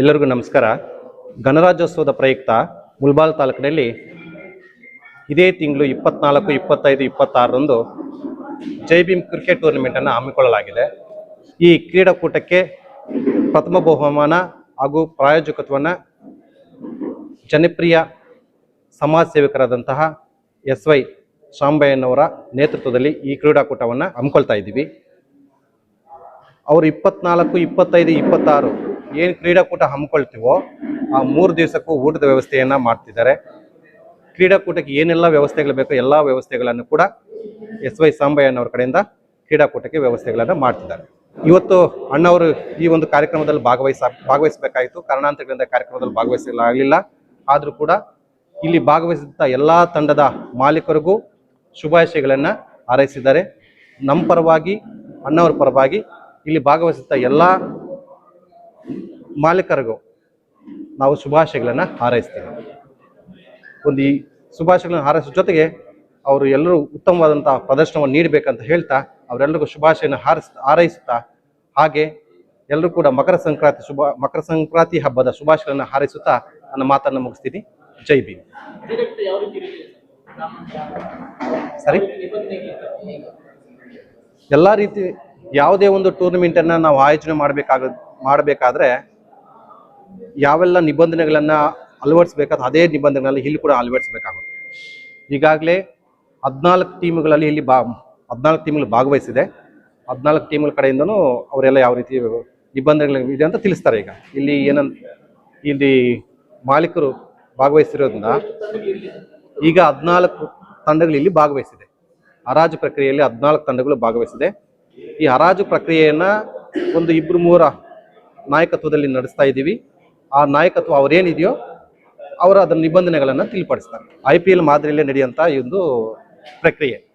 ಎಲ್ಲರಿಗೂ ನಮಸ್ಕಾರ. ಗಣರಾಜ್ಯೋತ್ಸವದ ಪ್ರಯುಕ್ತ ಮುಲ್ಬಾಲ್ ತಾಲೂಕಿನಲ್ಲಿ ಇದೇ ತಿಂಗಳು ಇಪ್ಪತ್ನಾಲ್ಕು, ಇಪ್ಪತ್ತೈದು, ಇಪ್ಪತ್ತಾರರಂದು ಜೈ ಭೀಮ್ ಕ್ರಿಕೆಟ್ ಟೂರ್ನಮೆಂಟನ್ನು ಹಮ್ಮಿಕೊಳ್ಳಲಾಗಿದೆ. ಈ ಕ್ರೀಡಾಕೂಟಕ್ಕೆ ಪ್ರಥಮ ಬಹುಮಾನ ಹಾಗೂ ಪ್ರಾಯೋಜಕತ್ವವನ್ನು ಜನಪ್ರಿಯ ಸಮಾಜ ಸೇವಕರಾದಂತಹ ಎಸ್ ವೈ ಶಾಂಬಯ್ಯನವರ ನೇತೃತ್ವದಲ್ಲಿ ಈ ಕ್ರೀಡಾಕೂಟವನ್ನು ಹಮ್ಮಿಕೊಳ್ತಾ ಇದ್ದೀವಿ. ಅವರು ಇಪ್ಪತ್ನಾಲ್ಕು, ಇಪ್ಪತ್ತೈದು, ಇಪ್ಪತ್ತಾರು ಏನು ಕ್ರೀಡಾಕೂಟ ಹಮ್ಮಿಕೊಳ್ತೀವೋ ಆ ಮೂರು ದಿವಸಕ್ಕೂ ಊಟದ ವ್ಯವಸ್ಥೆಯನ್ನು ಮಾಡ್ತಿದ್ದಾರೆ. ಕ್ರೀಡಾಕೂಟಕ್ಕೆ ಏನೆಲ್ಲ ವ್ಯವಸ್ಥೆಗಳು ಬೇಕೋ ಎಲ್ಲ ವ್ಯವಸ್ಥೆಗಳನ್ನು ಕೂಡ ಎಸ್ ವೈ ಸಾಂಬಯ್ಯನವ್ರ ಕಡೆಯಿಂದ ಕ್ರೀಡಾಕೂಟಕ್ಕೆ ವ್ಯವಸ್ಥೆಗಳನ್ನು ಮಾಡ್ತಿದ್ದಾರೆ. ಇವತ್ತು ಅಣ್ಣವರು ಈ ಒಂದು ಕಾರ್ಯಕ್ರಮದಲ್ಲಿ ಭಾಗವಹಿಸ, ಭಾಗವಹಿಸಬೇಕಾಯಿತು. ಕಾರಣಾಂತರಗಳಿಂದ ಕಾರ್ಯಕ್ರಮದಲ್ಲಿ ಭಾಗವಹಿಸಲಾಗಲಿಲ್ಲ. ಆದರೂ ಕೂಡ ಇಲ್ಲಿ ಭಾಗವಹಿಸಿದ್ದ ಎಲ್ಲ ತಂಡದ ಮಾಲೀಕರಿಗೂ ಶುಭಾಶಯಗಳನ್ನು ಹಾರೈಸಿದ್ದಾರೆ. ನಮ್ಮ ಪರವಾಗಿ, ಅಣ್ಣವರ ಪರವಾಗಿ ಇಲ್ಲಿ ಭಾಗವಹಿಸಿದ ಎಲ್ಲ ಮಾಲೀಕರಿಗೂ ನಾವು ಶುಭಾಶಯಗಳನ್ನು ಹಾರೈಸ್ತೀವಿ. ಒಂದು ಈ ಶುಭಾಶಯಗಳನ್ನು ಹಾರೈಸೋ ಜೊತೆಗೆ ಅವರು ಎಲ್ಲರೂ ಉತ್ತಮವಾದಂಥ ಪ್ರದರ್ಶನವನ್ನು ನೀಡಬೇಕಂತ ಹೇಳ್ತಾ ಅವರೆಲ್ಲರಿಗೂ ಶುಭಾಶಯನ ಹಾರಿಸ್, ಹಾರೈಸುತ್ತಾ ಹಾಗೆ ಎಲ್ಲರೂ ಕೂಡ ಮಕರ ಸಂಕ್ರಾಂತಿ ಶುಭ, ಮಕರ ಸಂಕ್ರಾಂತಿ ಹಬ್ಬದ ಶುಭಾಶಯಗಳನ್ನು ಹಾರೈಸುತ್ತಾ ನನ್ನ ಮಾತನ್ನು ಮುಗಿಸ್ತೀನಿ. ಜೈ ಭೀಮ್. ಸರಿ? ಎಲ್ಲ ರೀತಿ ಯಾವುದೇ ಒಂದು ಟೂರ್ನಮೆಂಟನ್ನು ನಾವು ಆಯೋಜನೆ ಮಾಡಬೇಕಾಗ ಮಾಡಬೇಕಾದ್ರೆ ಯಾವೆಲ್ಲ ನಿಬಂಧನೆಗಳನ್ನು ಅಳವಡಿಸ್ಬೇಕಾದ ಅದೇ ನಿಬಂಧನೆಗಳಲ್ಲಿ ಇಲ್ಲಿ ಕೂಡ ಅಳವಡಿಸಬೇಕಾಗುತ್ತೆ. ಈಗಾಗಲೇ ಹದಿನಾಲ್ಕು ಟೀಮ್ಗಳಲ್ಲಿ ಇಲ್ಲಿ ಬಾ, ಹದಿನಾಲ್ಕು ಟೀಮ್ಗಳು ಭಾಗವಹಿಸಿದೆ. ಹದಿನಾಲ್ಕು ಟೀಮ್ಗಳ ಕಡೆಯಿಂದನೂ ಅವರೆಲ್ಲ ಯಾವ ರೀತಿ ನಿಬಂಧನೆಗಳು ಇದೆ ಅಂತ ತಿಳಿಸ್ತಾರೆ ಈಗ. ಇಲ್ಲಿ ಏನಂತ ಇಲ್ಲಿ ಮಾಲೀಕರು ಭಾಗವಹಿಸಿರೋದ್ರಿಂದ ಈಗ ಹದಿನಾಲ್ಕು ತಂಡಗಳು ಇಲ್ಲಿ ಭಾಗವಹಿಸಿದೆ. ಹರಾಜು ಪ್ರಕ್ರಿಯೆಯಲ್ಲಿ ಹದಿನಾಲ್ಕು ತಂಡಗಳು ಭಾಗವಹಿಸಿದೆ. ಈ ಹರಾಜು ಪ್ರಕ್ರಿಯೆಯನ್ನು ಒಂದು ಇಬ್ಬರು ಮೂರ ನಾಯಕತ್ವದಲ್ಲಿ ನಡೆಸ್ತಾ ಇದ್ದೀವಿ. ಆ ನಾಯಕತ್ವ ಅವರೇನಿದೆಯೋ ಅವರ ಅದರ ನಿಬಂಧನೆಗಳನ್ನು ತಿಳಿಪಡಿಸ್ತಾರೆ. ಐ ಪಿ ಎಲ್ ಮಾದರಿಯಲ್ಲೇ ನಡೆಯುವಂಥ ಒಂದು ಪ್ರಕ್ರಿಯೆ.